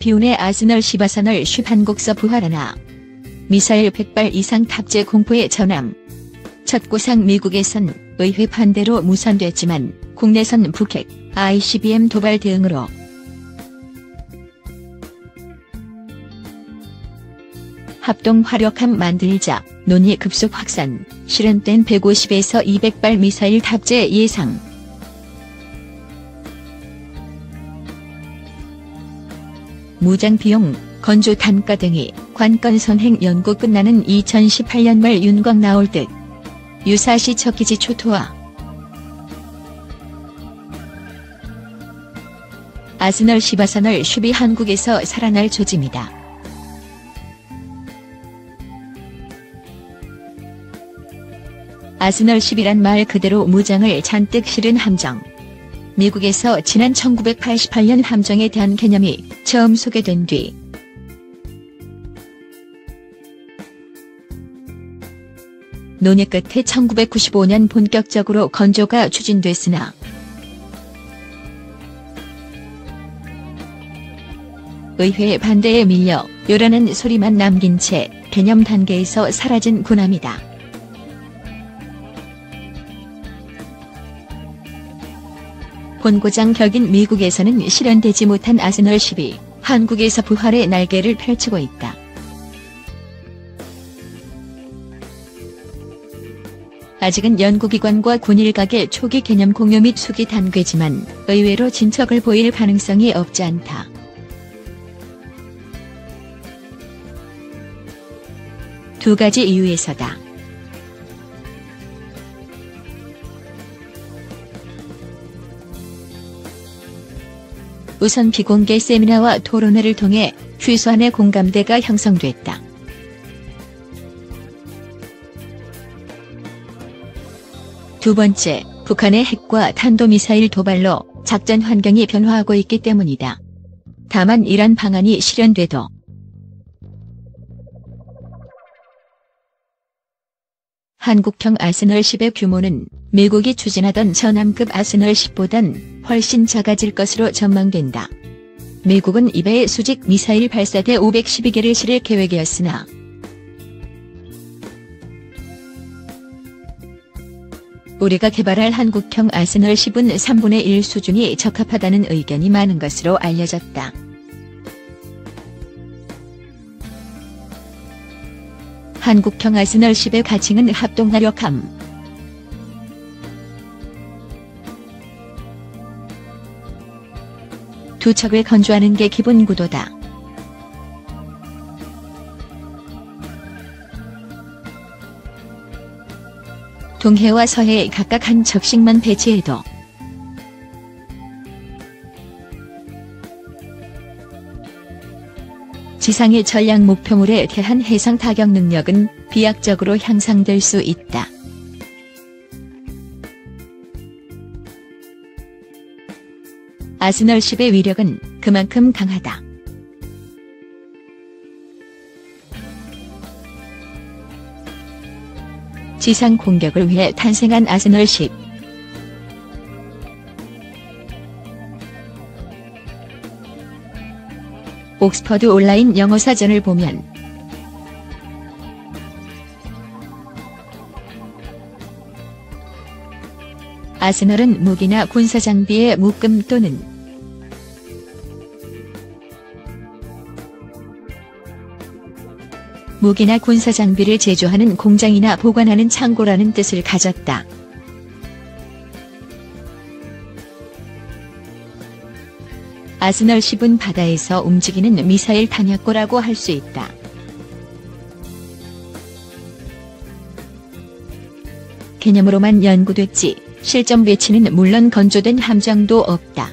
비운의 아스널 시바사널 쉽 한국서 부활하나. 미사일 100발 이상 탑재 공포의 전함. 첫 구상 미국에선 의회 반대로 무산됐지만 국내선 북핵, ICBM 도발 대응으로 합동 화력함 만들자 논의 급속 확산, 실현된 150에서 200발 미사일 탑재 예상. 무장 비용, 건조 단가 등이 관건 선행 연구 끝나는 2018년 말 윤곽 나올 듯. 유사시 척기지 초토화. 아스널 시바사널 슈비 한국에서 살아날 조짐이다. 아스널 10이란 말 그대로 무장을 잔뜩 실은 함정. 미국에서 지난 1988년 함정에 대한 개념이 처음 소개된 뒤 논의 끝에 1995년 본격적으로 건조가 추진됐으나 의회 반대에 밀려 요라는 소리만 남긴 채 개념 단계에서 사라진 군함이다. 본고장 격인 미국에서는 실현되지 못한 아스널 10이 한국에서 부활의 날개를 펼치고 있다. 아직은 연구기관과 군일각의 초기 개념 공유 및 수기 단계지만 의외로 진척을 보일 가능성이 없지 않다. 두 가지 이유에서다. 우선 비공개 세미나와 토론회를 통해 휴소안의 공감대가 형성됐다. 두 번째, 북한의 핵과 탄도미사일 도발로 작전 환경이 변화하고 있기 때문이다. 다만 이란 방안이 실현돼도 한국형 아스널 10의 규모는 미국이 추진하던 전함급 아스널 10보단 훨씬 작아질 것으로 전망된다. 미국은 이배의 수직 미사일 발사대 512개를 실을 계획이었으나 우리가 개발할 한국형 아스널 10은 3분의 1 수준이 적합하다는 의견이 많은 것으로 알려졌다. 한국형 아스널 10의 가칭은 합동화력함. 두 척을 건조하는 게 기본 구도다. 동해와 서해에 각각 한 척씩만 배치해도 지상의 전략 목표물에 대한 해상 타격 능력은 비약적으로 향상될 수 있다. 아스널 10의 위력은 그만큼 강하다. 지상 공격을 위해 탄생한 아스널 10. 옥스퍼드 온라인 영어 사전을 보면 아스널은 무기나 군사장비의 묶음 또는 무기나 군사장비를 제조하는 공장이나 보관하는 창고라는 뜻을 가졌다. 아스널 10은 바다에서 움직이는 미사일 탄약고라고 할 수 있다. 개념으로만 연구됐지 실전 배치는 물론 건조된 함정도 없다.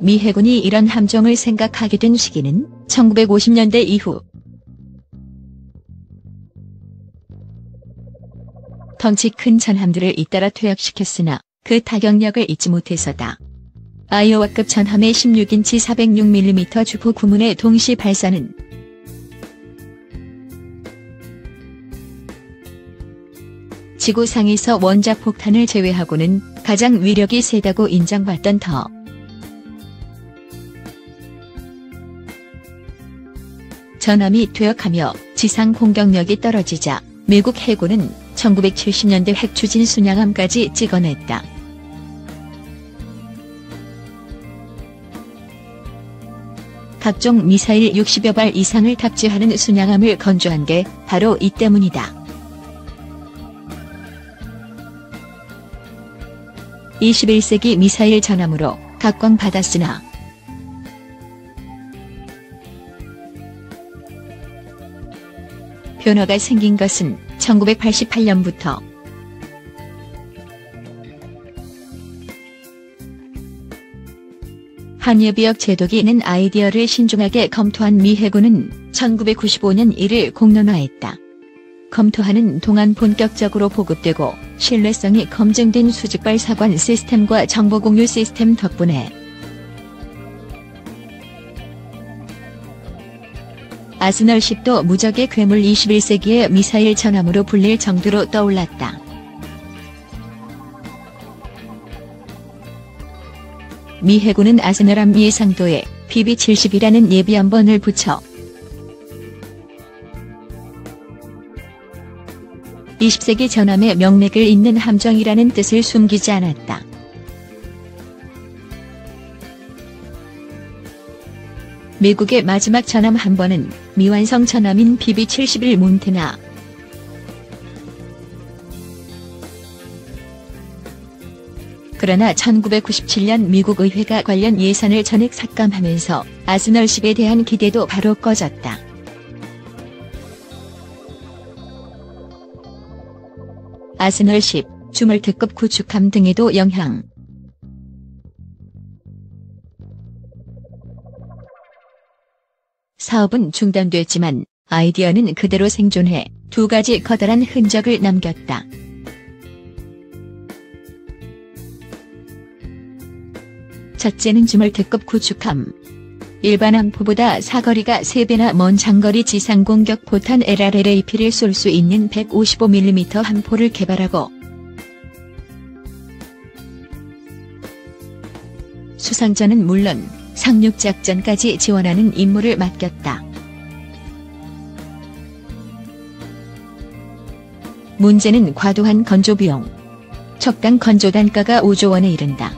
미 해군이 이런 함정을 생각하게 된 시기는 1950년대 이후. 덩치 큰 전함들을 잇따라 퇴역시켰으나 그 타격력을 잊지 못해서다. 아이오와급 전함의 16인치 406mm 주포 구문의 동시 발사는 지구상에서 원자폭탄을 제외하고는 가장 위력이 세다고 인정받던 터. 전함이 퇴역하며 지상 공격력이 떨어지자 미국 해군은 1970년대 핵추진 순양함까지 찍어냈다. 각종 미사일 60여 발 이상을 탑재하는 순양함을 건조한 게 바로 이 때문이다. 21세기 미사일 전함으로 각광받았으나 변화가 생긴 것은 1988년부터 한예비역 제독이 낸 아이디어를 신중하게 검토한 미 해군은 1995년 이를 공론화했다. 검토하는 동안 본격적으로 보급되고 신뢰성이 검증된 수직발 사관 시스템과 정보 공유 시스템 덕분에 아스널 10도 무적의 괴물 21세기의 미사일 전함으로 불릴 정도로 떠올랐다. 미 해군은 아스널함 예상도에 BB-70이라는 예비 한번을 붙여 20세기 전함의 명맥을 잇는 함정이라는 뜻을 숨기지 않았다. 미국의 마지막 전함 한 번은 미완성 전함인 BB-71 몬테나. 그러나 1997년 미국 의회가 관련 예산을 전액 삭감하면서 아스널식에 대한 기대도 바로 꺼졌다. 아스널 10, 주물특급 구축함 등에도 영향. 사업은 중단됐지만 아이디어는 그대로 생존해 두 가지 커다란 흔적을 남겼다. 첫째는 주물특급 구축함. 일반 항포보다 사거리가 3배나 먼 장거리 지상 공격 포탄 LRLAP를 쏠 수 있는 155mm 함포를 개발하고 수상전은 물론 상륙작전까지 지원하는 임무를 맡겼다. 문제는 과도한 건조 비용. 적당 건조 단가가 5조 원에 이른다.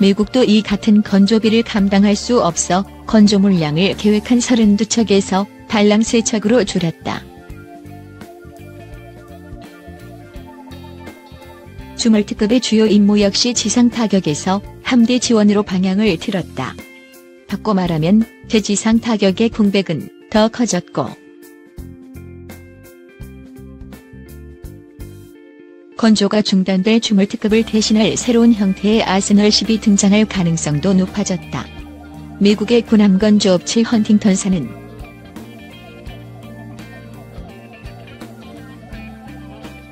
미국도 이 같은 건조비를 감당할 수 없어 건조 물량을 계획한 32척에서 달랑 3척으로 줄였다. 주물특급의 주요 임무 역시 지상 타격에서 함대 지원으로 방향을 틀었다. 바꿔 말하면 대지상 타격의 공백은 더 커졌고 건조가 중단될 주물특급을 대신할 새로운 형태의 아스널 10이 등장할 가능성도 높아졌다. 미국의 군함 건조 업체 헌팅턴사는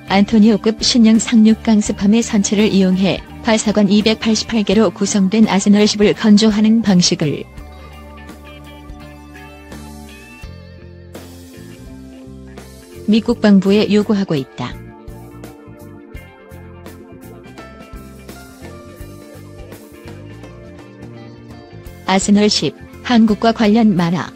안토니오급 신형 상륙 강습함의 선체를 이용해 발사관 288개로 구성된 아스널 10을 건조하는 방식을 미 국 방부에 요구하고 있다. 아스널 10, 한국과 관련 만화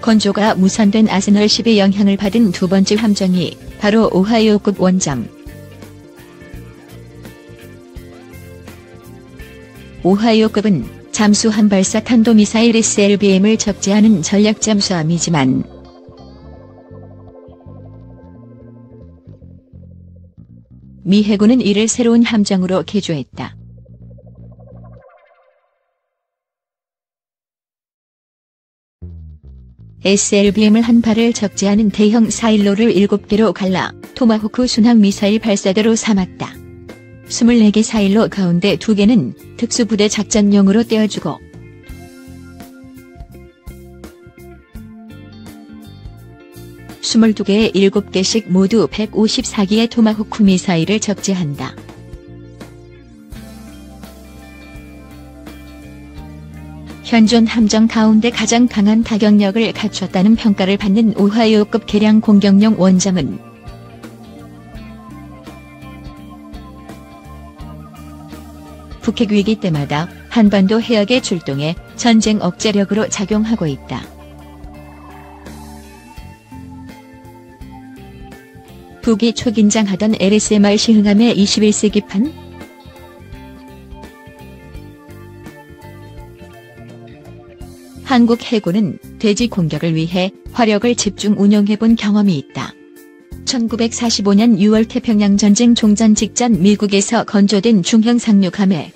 건조가 무산된 아스널 10의 영향을 받은 두 번째 함정이 바로 오하이오급 원잠. 오하이오급은 잠수 함 발사 탄도미사일 SLBM을 적재하는 전략 잠수함이지만 미 해군은 이를 새로운 함정으로 개조했다. SLBM을 한 발을 적재하는 대형 사일로를 7개로 갈라 토마호크 순항 미사일 발사대로 삼았다. 24개 사일로 가운데 2개는 특수부대 작전용으로 떼어주고 22개의 7개씩 모두 154기의 토마호크 미사일을 적재한다. 현존 함정 가운데 가장 강한 타격력을 갖췄다는 평가를 받는 오하이오급 개량 공격용 원잠은 북핵 위기 때마다 한반도 해역에 출동해 전쟁 억제력으로 작용하고 있다. 북이 초긴장하던 LSMR 시흥함의 21세기판 한국 해군은 대지 공격을 위해 화력을 집중 운용해본 경험이 있다. 1945년 6월 태평양 전쟁 종전 직전 미국에서 건조된 중형 상륙함에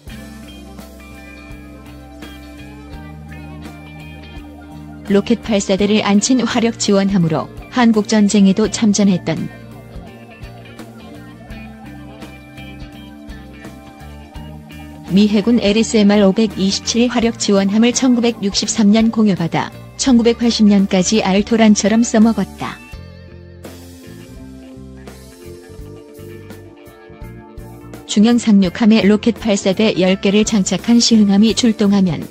로켓 발사대를 안친 화력 지원함으로 한국 전쟁에도 참전했던 미 해군 LSMR 527 화력 지원함을 1963년 공여받아 1980년까지 알토란처럼 써먹었다. 중형 상륙함에 로켓 발사대 10개를 장착한 시흥함이 출동하면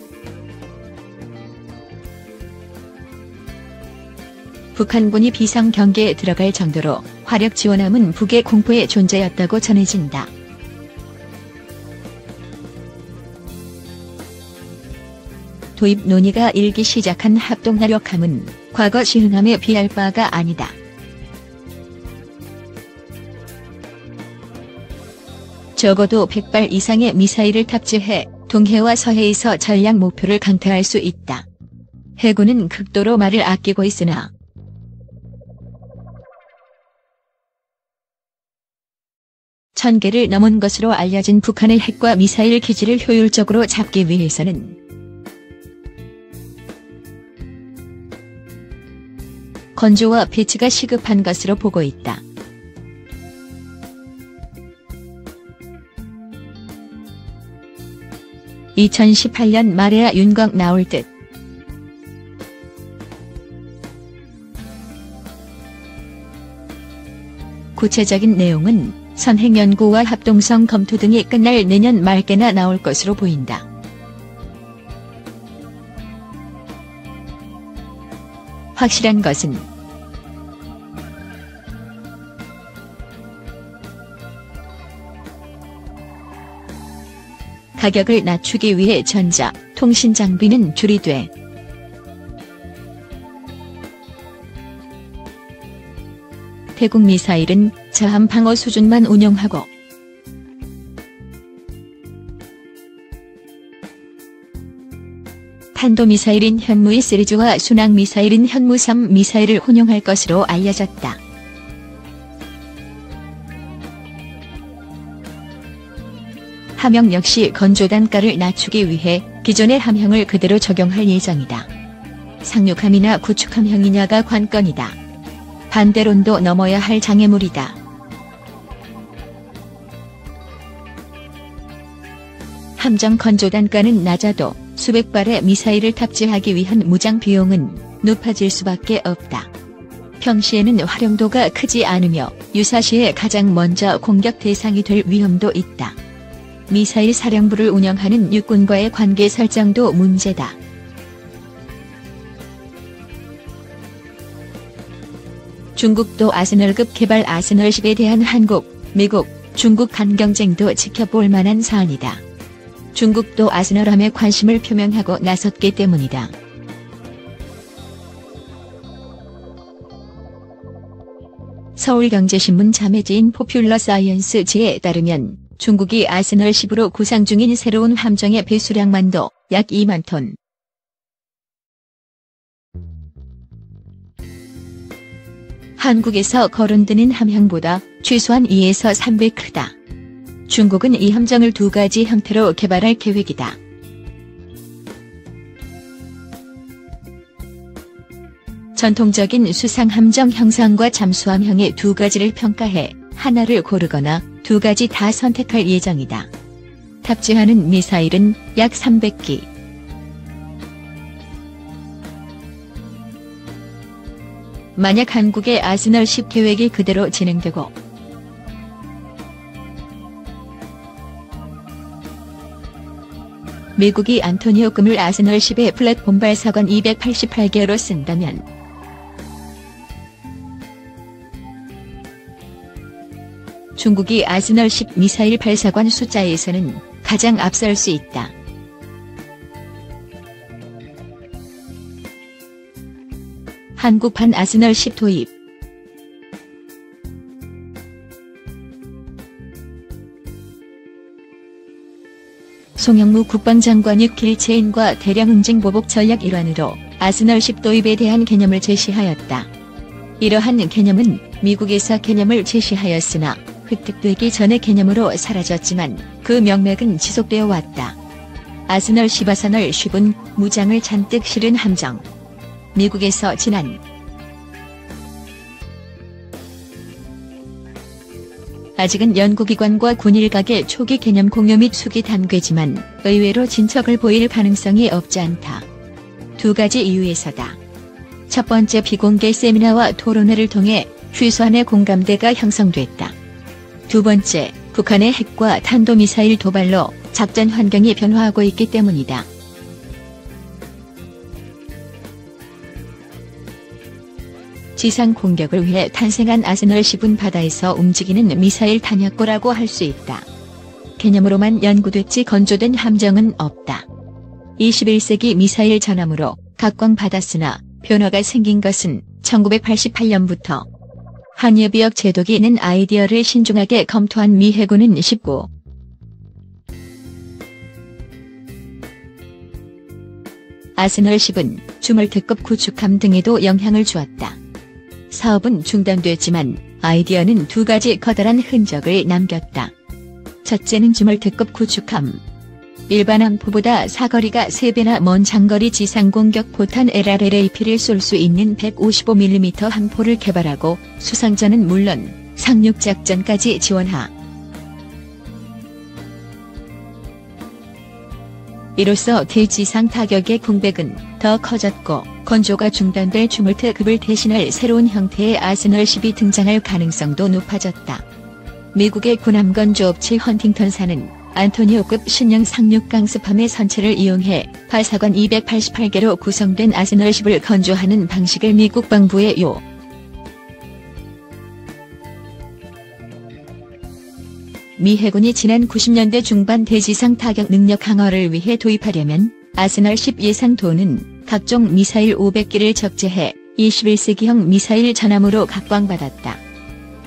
북한군이 비상 경계에 들어갈 정도로 화력 지원함은 북의 공포의 존재였다고 전해진다. 도입 논의가 일기 시작한 합동나력함은 과거 시흥함에 비할 바가 아니다. 적어도 100발 이상의 미사일을 탑재해 동해와 서해에서 전략 목표를 강타할 수 있다. 해군은 극도로 말을 아끼고 있으나 천 개를 넘은 것으로 알려진 북한의 핵과 미사일 기지를 효율적으로 잡기 위해서는 건조와 배치가 시급한 것으로 보고 있다. (2018년) 말에야 윤곽 나올 듯 구체적인 내용은 선행연구와 합동성 검토 등이 끝날 내년 말께나 나올 것으로 보인다. 확실한 것은 가격을 낮추기 위해 전자, 통신 장비는 줄이되 태국 미사일은 저함 방어 수준만 운영하고 탄도미사일인 현무2 시리즈와 순항미사일인 현무3 미사일을 혼용할 것으로 알려졌다. 함형 역시 건조 단가를 낮추기 위해 기존의 함형을 그대로 적용할 예정이다. 상륙함이나 구축함형이냐가 관건이다. 반대론도 넘어야 할 장애물이다. 함정 건조 단가는 낮아도 수백 발의 미사일을 탑재하기 위한 무장 비용은 높아질 수밖에 없다. 평시에는 활용도가 크지 않으며 유사시에 가장 먼저 공격 대상이 될 위험도 있다. 미사일 사령부를 운영하는 육군과의 관계 설정도 문제다. 중국도 아스널급 개발 아스널10에 대한 한국, 미국, 중국 간 경쟁도 지켜볼 만한 사안이다. 중국도 아스널함에 관심을 표명하고 나섰기 때문이다. 서울경제신문 자매지인 포퓰러 사이언스지에 따르면 중국이 아스널 10으로 구상 중인 새로운 함정의 배수량만도 약 2만 톤. 한국에서 거론드는 함형보다 최소한 2에서 3배 크다. 중국은 이 함정을 두 가지 형태로 개발할 계획이다. 전통적인 수상 함정 형상과 잠수함형의 두 가지를 평가해 하나를 고르거나 두 가지 다 선택할 예정이다. 탑재하는 미사일은 약 300기. 만약 한국의 아스널 10 계획이 그대로 진행되고 미국이 안토니오 금을 아스널 10의 플랫폼 발사관 288개로 쓴다면 중국이 아스널 10 미사일 발사관 숫자에서는 가장 앞설 수 있다. 한국판 아스널 10 도입 송영무 국방장관이 길체인과 대량 응징 보복 전략 일환으로 아스널 10 도입에 대한 개념을 제시하였다. 이러한 개념은 미국에서 개념을 제시하였으나 획득되기 전의 개념으로 사라졌지만 그 명맥은 지속되어 왔다. 아스널 10아스널 10은 무장을 잔뜩 실은 함정. 미국에서 지난 아직은 연구기관과 군일각의 초기 개념 공유 및 수기 단계지만 의외로 진척을 보일 가능성이 없지 않다. 두 가지 이유에서다. 첫 번째 비공개 세미나와 토론회를 통해 최소한의 공감대가 형성됐다. 두 번째, 북한의 핵과 탄도미사일 도발로 작전 환경이 변화하고 있기 때문이다. 지상 공격을 위해 탄생한 아스널 10은 바다에서 움직이는 미사일 탄약고라고 할 수 있다. 개념으로만 연구됐지 건조된 함정은 없다. 21세기 미사일 전함으로 각광받았으나 변화가 생긴 것은 1988년부터 한예비역 제독이 낸 아이디어를 신중하게 검토한 미 해군은 19. 아스널 10은 주물특급 구축함 등에도 영향을 주었다. 사업은 중단됐지만 아이디어는 두 가지 커다란 흔적을 남겼다. 첫째는 주물특급 구축함. 일반 함포보다 사거리가 3배나 먼 장거리 지상공격 포탄 LRLAP를 쏠 수 있는 155mm 함포를 개발하고 수상전은 물론 상륙작전까지 지원하. 이로써 대지상 타격의 공백은 더 커졌고 건조가 중단될 주물트급을 대신할 새로운 형태의 아스널 10이 등장할 가능성도 높아졌다. 미국의 군함 건조업체 헌팅턴사는 안토니오급 신형 상륙 강습함의 선체를 이용해 발사관 288개로 구성된 아스널 10을 건조하는 방식을 미국 방부에 요. 미 해군이 지난 90년대 중반 대지상 타격 능력 강화를 위해 도입하려면 아스널 10 예상도는 각종 미사일 500기를 적재해 21세기형 미사일 전함으로 각광받았다.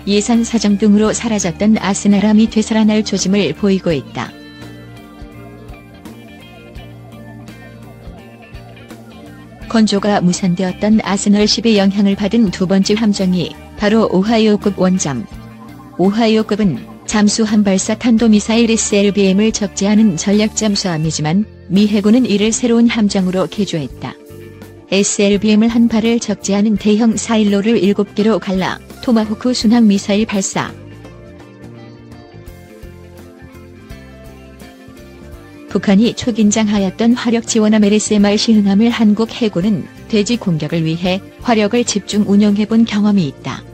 예산 사정 등으로 사라졌던 아스나람이 되살아날 조짐을 보이고 있다. 건조가 무산되었던 아스널 10의 영향을 받은 두 번째 함정이 바로 오하이오급 원잠. 오하이오급은 잠수 함 발사 탄도미사일 SLBM을 적재하는 전략 잠수함이지만 미 해군은 이를 새로운 함정으로 개조했다. SLBM을 한 발을 적재하는 대형 사일로를 7개로 갈라 토마호크 순항 미사일 발사. 북한이 초긴장하였던 화력 지원함 LSMR 시흥함을 한국 해군은 대지 공격을 위해 화력을 집중 운영해본 경험이 있다.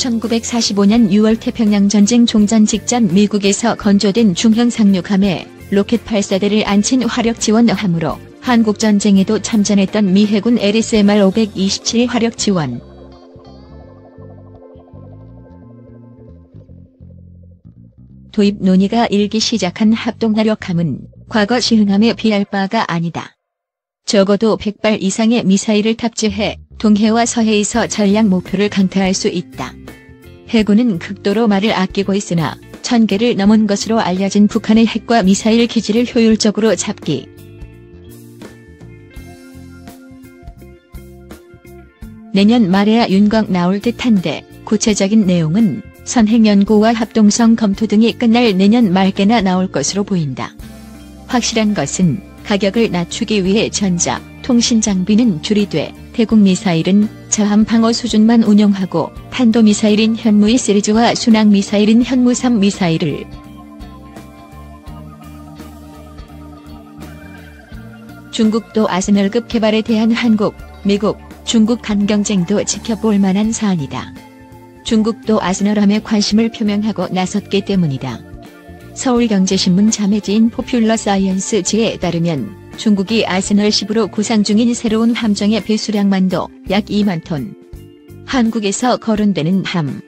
1945년 6월 태평양 전쟁 종전 직전 미국에서 건조된 중형 상륙함에 로켓 발사대를 안친 화력 지원함으로 한국 전쟁에도 참전했던 미 해군 LSMR 527 화력 지원. 도입 논의가 일기 시작한 합동화력함은 과거 시흥함에 비할 바가 아니다. 적어도 100발 이상의 미사일을 탑재해 동해와 서해에서 전략 목표를 강타할 수 있다. 해군은 극도로 말을 아끼고 있으나 천 개를 넘은 것으로 알려진 북한의 핵과 미사일 기지를 효율적으로 잡기. 내년 말에야 윤곽 나올 듯한데 구체적인 내용은 선행 연구와 합동성 검토 등이 끝날 내년 말께나 나올 것으로 보인다. 확실한 것은 가격을 낮추기 위해 전자, 통신 장비는 줄이되 대국 미사일은 저함 방어 수준만 운영하고 탄도 미사일인 현무 2 시리즈와 순항 미사일인 현무 3 미사일을 중국도 아스널급 개발에 대한 한국, 미국, 중국 간 경쟁도 지켜볼 만한 사안이다. 중국도 아스널함에 관심을 표명하고 나섰기 때문이다. 서울경제신문 자매지인 포퓰러 사이언스지에 따르면 중국이 아스널 10으로 구상 중인 새로운 함정의 배수량만도 약 2만 톤. 한국에서 거론되는 함.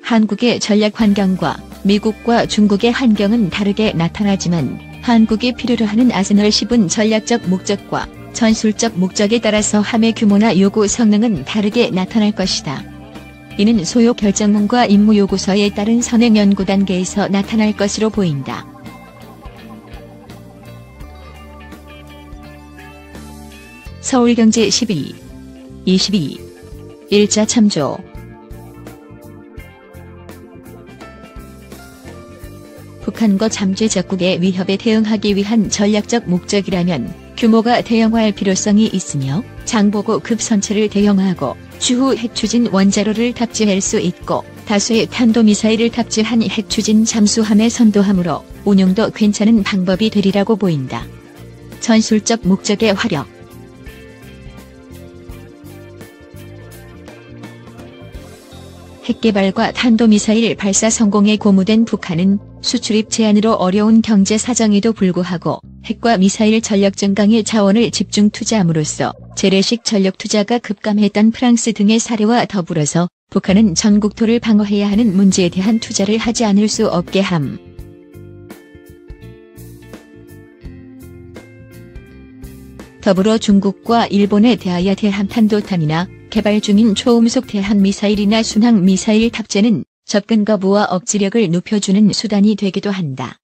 한국의 전략 환경과 미국과 중국의 환경은 다르게 나타나지만 한국이 필요로 하는 아스널 10은 전략적 목적과 전술적 목적에 따라서 함의 규모나 요구 성능은 다르게 나타날 것이다. 이는 소요 결정문과 임무 요구서에 따른 선행 연구 단계에서 나타날 것으로 보인다. 서울경제 12 22 일자 참조 북한과 잠재 적국의 위협에 대응하기 위한 전략적 목적이라면 규모가 대형화할 필요성이 있으며 장보고 급선체를 대형화하고 추후 핵추진 원자로를 탑재할 수 있고 다수의 탄도미사일을 탑재한 핵추진 잠수함에 선도함으로 운용도 괜찮은 방법이 되리라고 보인다. 전술적 목적의 화력 핵개발과 탄도미사일 발사 성공에 고무된 북한은 수출입 제한으로 어려운 경제 사정에도 불구하고 핵과 미사일 전력 증강에 자원을 집중 투자함으로써 재래식 전력 투자가 급감했던 프랑스 등의 사례와 더불어서 북한은 전국토를 방어해야 하는 문제에 대한 투자를 하지 않을 수 없게 함. 더불어 중국과 일본에 대하여 대함탄도탄이나 개발 중인 초음속 대한미사일이나 순항미사일 탑재는 접근 거부와 억지력을 높여주는 수단이 되기도 한다.